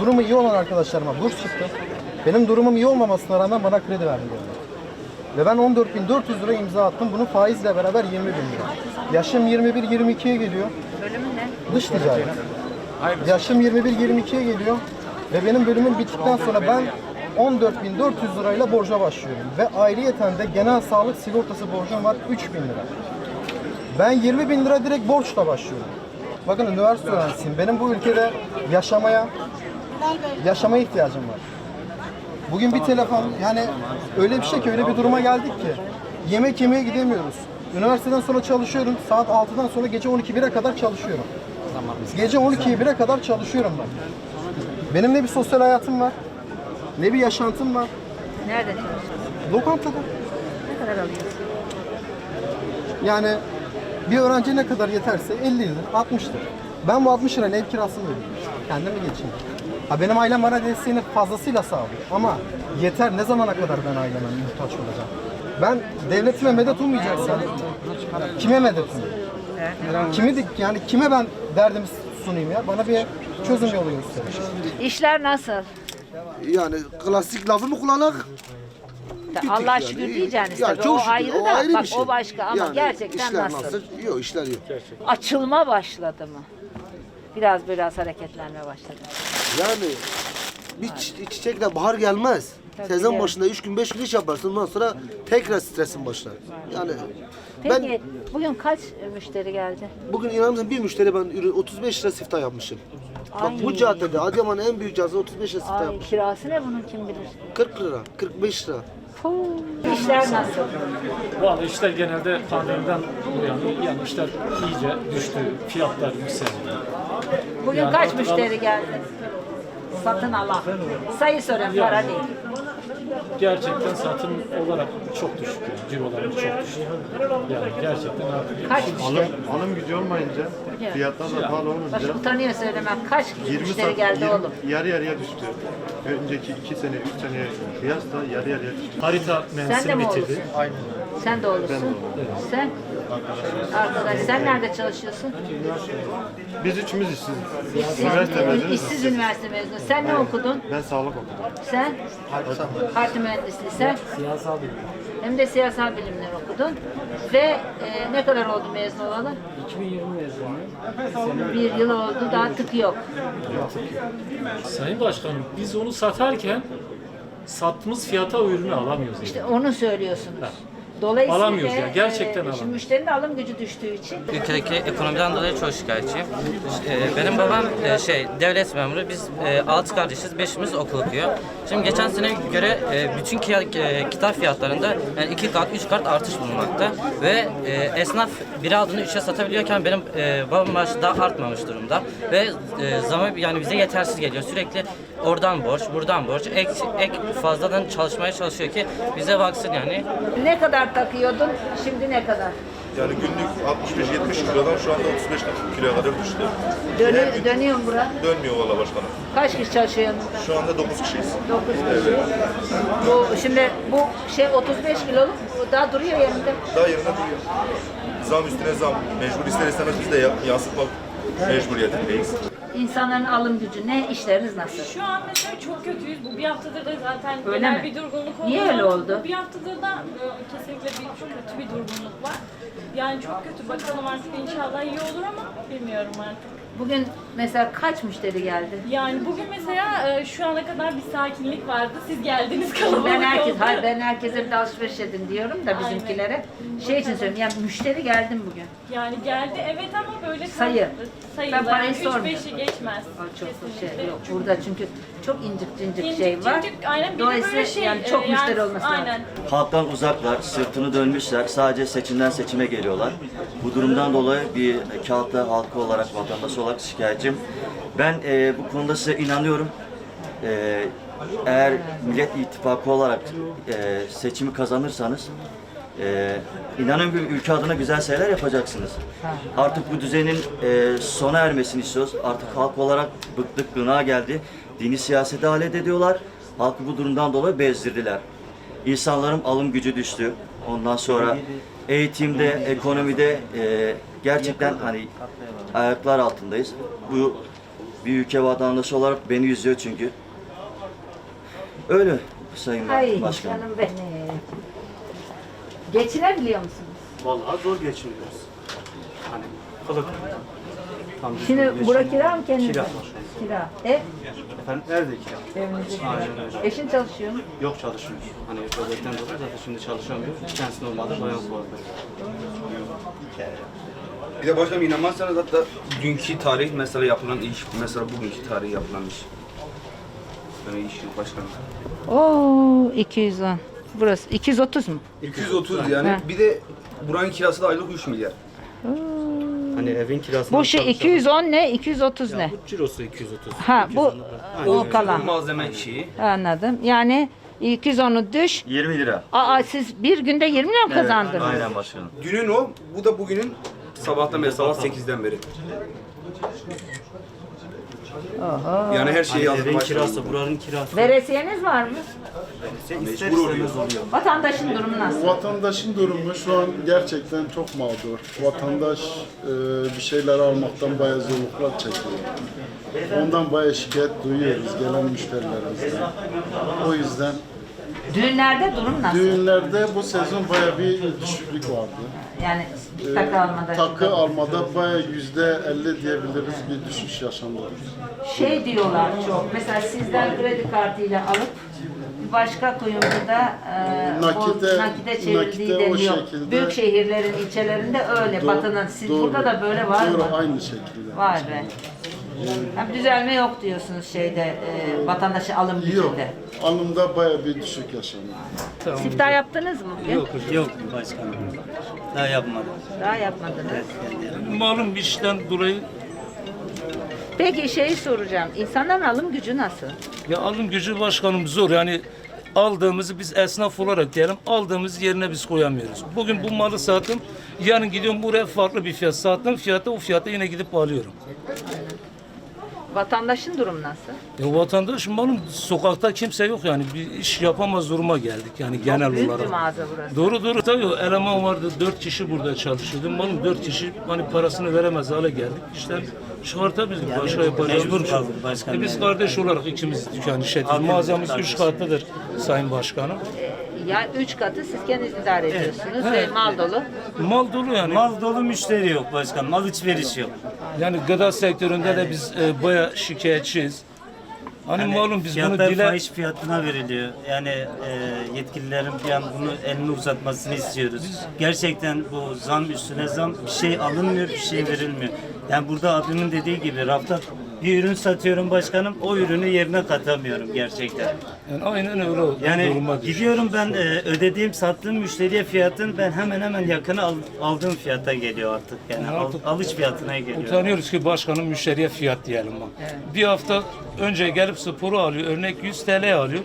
durumu iyi olan arkadaşlarıma burs çıktı. Benim durumum iyi olmamasına rağmen bana kredi verdiler. Ve ben 14.400 lira imza attım. Bunun faizle beraber 20 bin lira. Yaşım 21-22'ye geliyor. Bölümün ne? Dış ticaret. Yaşım 21-22'ye geliyor. Ve benim bölümüm bittikten sonra ben 14.400 lirayla borca başlıyorum. Ve ayrıyeten de genel sağlık sigortası borcum var 3 bin lira. Ben 20 bin lira direkt borçla başlıyorum. Bakın üniversite öğrencisiyim. Benim bu ülkede yaşamaya yaşamaya ihtiyacım var. Bugün bir telefon yani öyle bir şey ki öyle bir duruma geldik ki yemek yemeye gidemiyoruz. Üniversiteden sonra çalışıyorum. Saat 6'dan sonra gece 12 1'e kadar çalışıyorum. Gece 12'ye 1'e kadar çalışıyorum ben. Benim ne bir sosyal hayatım var, ne bir yaşantım var. Nerede çalışıyorsun? Lokantada. Ne kadar alıyorsun? Yani bir öğrenci ne kadar yeterse 50 lira, 60 lira. Ben bu 60 lirayla ev kirasını ödüyorum. Kendim mi geçeyim? Ha benim ailem bana desteğini fazlasıyla sağlıyor. Ama yeter ne zamana kadar ben aileme muhtaç olacağım? Ben devletime medet ummayacaksam kime medet umayım? Kimi dik yani kime ben derdimi sunayım ya? Bana bir çözüm yolu gösterin. İşler nasıl? Yani klasik lafı mı kullanak? Allah yani. şükür diyeceksiniz Ya tabii. O şükür, ayrı o da ayrı bir bak şey. o başka ama Yani gerçekten işler nasıl? Yok işler yok. Açılma başladı mı? Biraz biraz hareketlenme başladı. Yani bir çi- çiçekle bahar gelmez. Tabii Sezon başında 3 gün 5 gün iş yaparsın ondan sonra tekrar stresin başlar. Yani ben Peki bugün kaç e, müşteri geldi? bugün inanır mısın bir müşteri ben ürün 35 lira siftah yapmışım. Bak Ay. bu caddede Adıyaman'ın en büyük caddesi 35 lira siftah Ay yapmışım. kirası ne bunun kim bilir? 40 lira, 45 lira. Puh. İşler nasıl? Vallahi işler genelde pandemiden bu yana yani işler iyice düştü. Fiyatlar yükseldi. Bugün Yani kaç müşteri geldi? Satın alan. Sayı soran para değil. Gerçekten satım olarak çok düşük. Yani. Cirolarımız çok düşük. Yani gerçekten artık Kaç Alım, müşteri? alım gücü olmayınca, fiyatlar da pahalı olunca Başı utanıyor söylemem. Kaç 20 müşteri sat, geldi 20 oğlum? yarı yarıya düştü. Önceki 2 sene, 3 seneye kıyasla yarı yarıya düştü. harita Sen de mensili mi bitirdi. oğlusun? Sen de oğlusun. Sen? Arkadaş sen nerede çalışıyorsun? Biz üçümüz işsiz. İşsiz, Üniversite mezunu. işsiz üniversite mezunu. Sen ne okudun? Ben sağlık okudum. Sen? Harita mühendisliği. Sen? Siyasal bir Hem de siyasal bilimler okudun. Ve e, ne kadar oldu mezun olalı? 2020 mezunu. Bir yıl oldu daha tık yok. Sayın Başkanım biz onu satarken sattığımız fiyata o ürünü alamıyoruz. Yani. İşte onu söylüyorsunuz. Dolayısıyla Alamıyoruz ya, gerçekten e, Şimdi alamıyoruz. müşterinin de alım gücü düştüğü için Ülkedeki ekonomiden dolayı çok şikayetçiyim. Ee, Benim babam e, şey devlet memuru. Biz e, altı kardeşiz. Beşimiz okul okuyor. Şimdi geçen sene göre e, bütün ki- e, kitap fiyatlarında yani iki kat, üç kat artış bulunmakta. Ve e, esnaf bir aldığını üçe satabiliyorken benim e, babam maaşı daha artmamış durumda. Ve e, zamı yani bize yetersiz geliyor. Sürekli oradan borç, buradan borç. Ek, ek fazladan çalışmaya çalışıyor ki bize baksın yani. ne kadar takıyordun şimdi ne kadar? Yani günlük 65-70 kilodan şu anda 35 kiloya kadar düştü. Dönü, dönüyorum bura. Dönmüyor valla başkanım. Kaç kişi çalışıyor yanında? Şu anda 9 kişiyiz. 9 kişi. Bu, şimdi bu şey 35 kiloluk bu daha duruyor yerinde. Daha yerine duruyor. Zam üstüne zam. Mecbur ister istemez biz de ya- yansıtmak mecburiyetindeyiz. İnsanların alım gücü ne? İşleriniz nasıl? Şu an mesela kötüyüz. Bu bir haftadır da zaten Öyle genel mi? bir durgunluk oldu. Niye öyle oldu? Bu bir haftadır da e, kesinlikle bir çok kötü bir durgunluk var. Yani çok kötü. Bakalım artık inşallah iyi olur ama bilmiyorum artık. Bugün mesela kaç müşteri geldi? Yani bugün mesela e, şu ana kadar bir sakinlik vardı. Siz geldiniz kalabalık Ben herkes, oldu. hayır ben herkese bir de alışveriş edin diyorum da bizimkilere. Şey için söylüyorum yani müşteri geldim bugün. Yani geldi evet ama böyle tam- Sayı. sayı. Ben parayı yani sormuyorum. 3-5'i geçmez. Aa, Çok Kesinlikle. şey yok. Burada çünkü çok incik cincik İncik şey var. cincik, aynen. Bir de Dolayısıyla böyle şey, yani e, çok müşteri olması lazım. Aynen. Halktan uzaklar, sırtını dönmüşler, sadece seçimden seçime geliyorlar. Bu durumdan dolayı bir kağıtta halkı olarak, vatandaş olarak şikayetçiyim. Ben e, bu konuda size inanıyorum. E, eğer Millet İttifakı olarak e, seçimi kazanırsanız, e, inanın bir ülke adına güzel şeyler yapacaksınız. Artık bu düzenin e, sona ermesini istiyoruz. Artık halk olarak bıktık, gına geldi. Dini siyasete alet ediyorlar. Halkı bu durumdan dolayı bezdirdiler. İnsanların alım gücü düştü. Ondan sonra eğitimde, ekonomide e, gerçekten hani ayaklar altındayız. Bu Bir ülke vatandaşı olarak beni üzüyor çünkü. Öyle Sayın Ay Başkanım. canım benim. Geçinebiliyor musunuz? Vallahi zor geçiniyoruz. Hani kılık. Tam düzgün Şimdi geçiniyor. bura kira mı kendinize? Kira. Kira. Ev? Efendim evde kira. Evinizde kira. Aynen öyle. Eşin çalışıyor mu? Yok çalışmıyor. Hani özellikten dolayı zaten şimdi çalışamıyor. Kendisi normalde bayan kuaförü. Bir de başkanım inanmazsanız hatta dünkü tarih mesela yapılan iş, mesela bugünkü tarih yapılan iş. Yani iş yok başkanım. Oo 210. Burası 230 mu? 230 yani. Ha. Bir de buranın kirası da aylık 3 milyar. Hani evin kirasını... Bu şey 210 ne? 230 ne? Bu cirosu 230. Ha bu o kalan. Malzeme şeyi. Anladım. Yani 210'u düş. 20 lira. Aa siz bir günde 20 lira mı kazandınız? Aynen başkanım. Dünün o, bu da bugünün sabahtan beri, sabah 8'den beri. Yani her şeyi Hani yazdım evin başkanım. kirası, buranın kirası. Veresiyeniz var mı? İster Mecbur istemez oluyor. Vatandaşın durumu nasıl? Vatandaşın durumu şu an gerçekten çok mağdur. Vatandaş e, bir şeyler almaktan bayağı zorluklar çekiyor. Ondan bayağı şikayet duyuyoruz gelen müşterilerimizden. O yüzden Düğünlerde durum nasıl? düğünlerde bu sezon bayağı bir düşüklük vardı. Yani E, takı almada. takı almada bayağı yüzde 50 diyebiliriz bir düşüş yaşandı. Şey diyorlar çok. Mesela sizden kredi kartıyla alıp bir başka kuyumcuda e, Nakite- o nakite çevirdiği nakite deniyor. şekilde- Büyük şehirlerin ilçelerinde öyle. Do- Batı'nın. Siz doğru. burada da böyle var Doğru, mı? aynı şekilde. Var be. Hem düzelme yok diyorsunuz şeyde e, vatandaşı alım Yok, gücünde. alımda bayağı bir düşük yaşandı. Siftah yaptınız mı bugün? Yok başkanım. Daha yapmadım. Daha yapmadınız. Malum bir işten dolayı Peki şeyi soracağım. İnsanların alım gücü nasıl? ya alım gücü başkanım zor yani aldığımızı biz esnaf olarak diyelim aldığımız yerine biz koyamıyoruz. Bugün bu malı sattım yarın gidiyorum buraya farklı bir fiyat sattım fiyata o fiyata yine gidip alıyorum. Vatandaşın durum nasıl? Ya vatandaş malum sokakta kimse yok yani bir iş yapamaz duruma geldik yani genel Büyük bir olarak. mağaza burası. Doğru doğru tabii o eleman vardı dört kişi burada çalışıyordu. Malum dört kişi hani parasını veremez hale geldik. İşte çıkartabildik başka yapacağımız mecbur bir şey kaldık başkanım E biz yani. kardeş olarak ikimiz dükkan işletiyoruz. Mağazamız üç katlıdır Sayın Başkanım. Ya üç katı siz kendiniz idare ediyorsunuz ve mal dolu. Mal dolu yani. Mal dolu müşteri yok başkanım. Mal alışveriş yok. Yani gıda sektöründe de biz e, baya şikayetçiyiz. Hani malum biz bunu Fiyatlar dile fahiş fiyatına veriliyor. Yani e, yetkililerin bir an bunu elini uzatmasını istiyoruz. Gerçekten bu zam üstüne zam bir şey alınmıyor, bir şey verilmiyor. Yani burada abimin dediği gibi rafta bir ürün satıyorum başkanım, o ürünü yerine katamıyorum gerçekten. yani aynen öyle o Yani duruma gidiyorum ben e, ödediğim, sattığım müşteriye fiyatın ben hemen hemen yakını al- aldığım fiyata geliyor artık. Yani al- Artık alış fiyatına geliyor. Utanıyoruz ki başkanım müşteriye fiyat diyelim bak. Bir hafta önce gelip sporu alıyor, örnek 100 TL alıyor.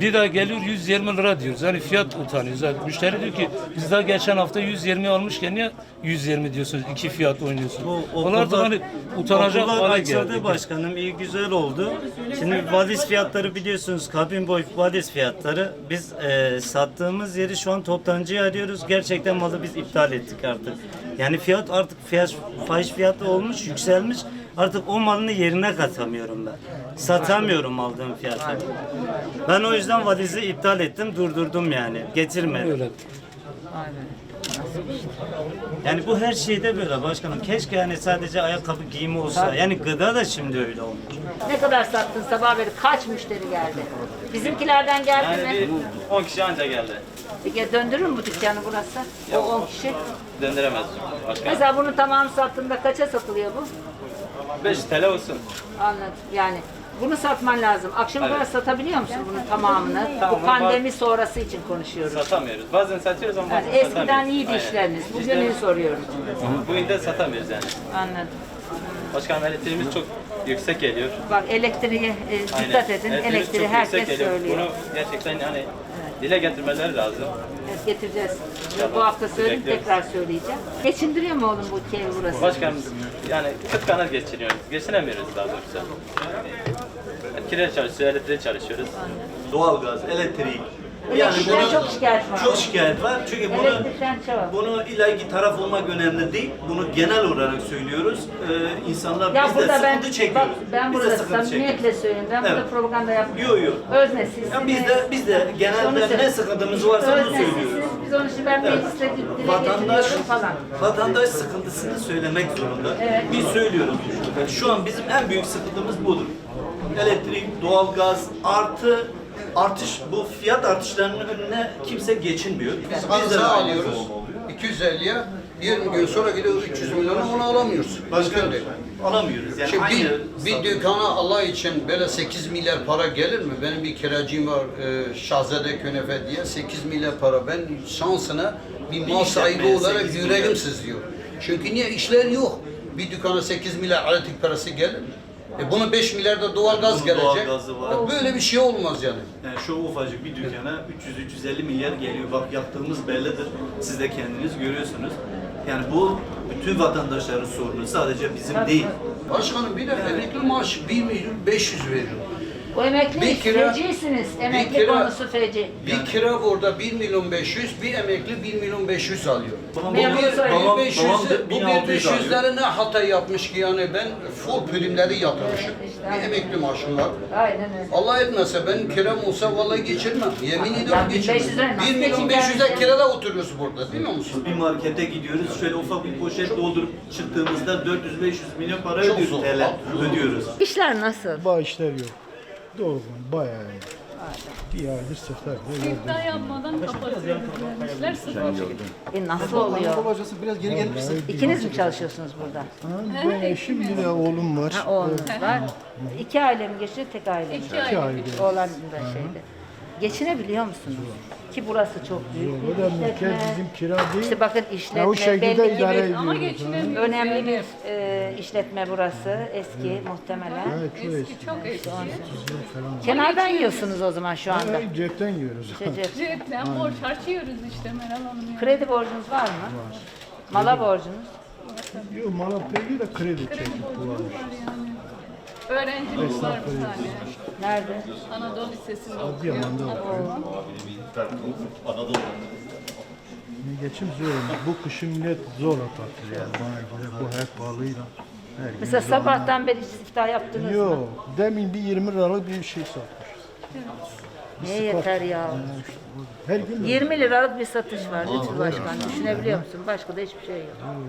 Bir daha geliyor 120 lira diyoruz. Hani fiyat utanıyoruz. Yani müşteri diyor ki biz daha geçen hafta 120 almışken niye 120 diyorsunuz? İki fiyat oynuyorsunuz. Bu Onlar da okullar- hani utanacak okullar hale açıldı geldi. başkanım iyi güzel oldu. Şimdi valiz fiyatları biliyorsunuz kabin boy valiz fiyatları. Biz e, sattığımız yeri şu an toptancıya arıyoruz. Gerçekten malı biz iptal ettik artık. Yani fiyat artık fiyat, fahiş fiyatı olmuş yükselmiş. Artık o malını yerine katamıyorum ben. Satamıyorum aldığım fiyata. Ben o yüzden valizi iptal ettim, durdurdum yani. Getirmedim. Öyle. Yani bu her şeyde böyle başkanım. Keşke yani sadece ayakkabı giyimi olsa. Yani gıda da şimdi öyle olmuş. Ne kadar sattın sabah beri? Kaç müşteri geldi? Bizimkilerden geldi mi? 10 kişi anca geldi. Peki döndürür mü bu dükkanı burası? O 10 kişi. Döndüremez başka. Mesela bunu tamam sattığında kaça satılıyor bu? 5 TL olsun. Anladım. Yani bunu satman lazım. Akşama kadar satabiliyor musun bunun tamamını? Tamam, bu pandemi sonrası için konuşuyoruz. Satamıyoruz. Bazen satıyoruz ama Yani eskiden iyiydi işleriniz. Bugünü soruyorum. Bugün de satamıyoruz yani. Anladım. Başkanım elektriğimiz çok yüksek geliyor. Bak elektriğe e, dikkat Aynen. edin. Elektriğimiz Elektriği çok herkes yüksek geliyor. söylüyor. Bunu gerçekten yani dile getirmeleri lazım. Evet, getireceğiz. Bu hafta Bekliyoruz. tekrar söyleyeceğim. Geçindiriyor mu oğlum bu evi burası? Başkanım yani kıt kanat geçiriyoruz. Geçinemiyoruz daha doğrusu. Kire çalışıyoruz, elektriğe çalışıyoruz. Doğalgaz, elektrik, Elektrikten çok şikayet var. Çok şikayet var. Çünkü bunu Elektrikten çok. bunu illa ki taraf olmak önemli değil. Bunu genel olarak söylüyoruz. Ee, insanlar Ya biz de burada ben, sıkıntı çekiyoruz. bak ben biz de burada sıkıntı çekiyoruz. samimiyetle söylüyorum. Ben burada Evet. propaganda yapmıyorum. Yok yok. Özne sizsiniz. Ya biz de biz de Onu genelde söyle- ne sıkıntımız varsa bunu Özne söylüyoruz. Biz onun için ben mecliste dile Vatandaş getiriyorum falan. vatandaş sıkıntısını söylemek zorunda. Evet. Biz söylüyoruz. Yani şu an bizim en büyük sıkıntımız budur. Elektrik, doğalgaz artı artış bu fiyat artışlarının önüne kimse geçinmiyor. Biz de halı aynı alıyoruz. durum oluyor. 250'ye 20 gün sonra gidiyor 300 milyona onu alamıyoruz. Başka değil. Alamıyoruz. Yani Şimdi aynı bir, bir dükkana Allah için böyle 8 milyar para gelir mi? Benim bir kiracım var e, Şahzade Könefe diye 8 milyar para. Ben şansına bir mal sahibi olarak 8 yüreğim sızlıyor. Çünkü niye? işler yok. Bir dükkana 8 milyar elektrik parası gelir mi? E buna 5 milyar da doğalgaz Bunun gelecek. doğalgazı var. Ya Böyle bir şey olmaz yani. Yani şu ufacık bir dükkana 300-350 milyar geliyor. Bak yaptığımız bellidir. Siz de kendiniz görüyorsunuz. Yani bu bütün vatandaşların sorunu. Sadece bizim değil. Başkanım bir de emekli maaş 1 milyon 500 veriyor. O emekli Bir kira- fecisiniz. Emekli kira- konusu feci. Bir kira burada 1 milyon 500, bir emekli 1 milyon 500 alıyor. Babam- bu Memur bir, babam- 500, babam da bu 1600 bir 500'leri ne hata yapmış ki yani ben full primleri yatırmışım. Evet, işte, bir emekli maaşım var. Aynen öyle. Allah etmese benim kiram olsa vallahi geçirmem. Yemin ediyorum 1500 lira geçirmem. nasıl 1 milyon geçineceğim 500'e ya? kirada oturuyoruz burada bilmiyor musun? Bir markete gidiyoruz. Şöyle ufak bir poşet doldurup çıktığımızda 400-500 milyon para Çok ödüyoruz. TL ödüyoruz. İşler nasıl? Bağ işler yok. Doğru bayağı iyi. Bir aydır sıfır. İddia yapmadan kapatıyoruz. İşler sıfır. E nasıl oluyor? Babacası biraz geri gelir misin? İkiniz mi çalışıyorsunuz burada? Ben eşim bir de oğlum var. Ha, oğlunuz var. İki aile mi geçiyor, tek aile mi? İki aile. aile. Oğlan da şeyde. Geçinebiliyor musunuz? Ki burası çok büyük O bir da işletme. mülkiyet bizim kira değil. İşte bakın Ya o işletme, şekilde belli idare ediyoruz. Ama ha. önemli bir e, işletme burası. Eski muhtemelen. Evet çok eski. Eski, çok eski. Falan. Kenardan yiyorsunuz o zaman şu anda. Evet, cepten yiyoruz. Cecep. Cepten borç harcıyoruz işte Meral Hanım. yani. Kredi borcunuz var mı? Var. Mala borcunuz? Yok mala peki de kredi çekip kullanmış. var yani. Öğrencimiz var bir tane. Nerede? Anadolu Lisesi'nde okuyor. Adıyaman'da Geçim zor. Bu kışın millet zor atlatır yani. Bana göre bu hep pahalıyla. Her gün Mesela zor. sabahtan beri siftah yaptınız mı? Yok. Demin bir 20 liralık bir şey satmış. Neye yeter ya? Her gün 20 liralık bir satış var Lütfü Başkan. Düşünebiliyor musun? Başka da hiçbir şey yok.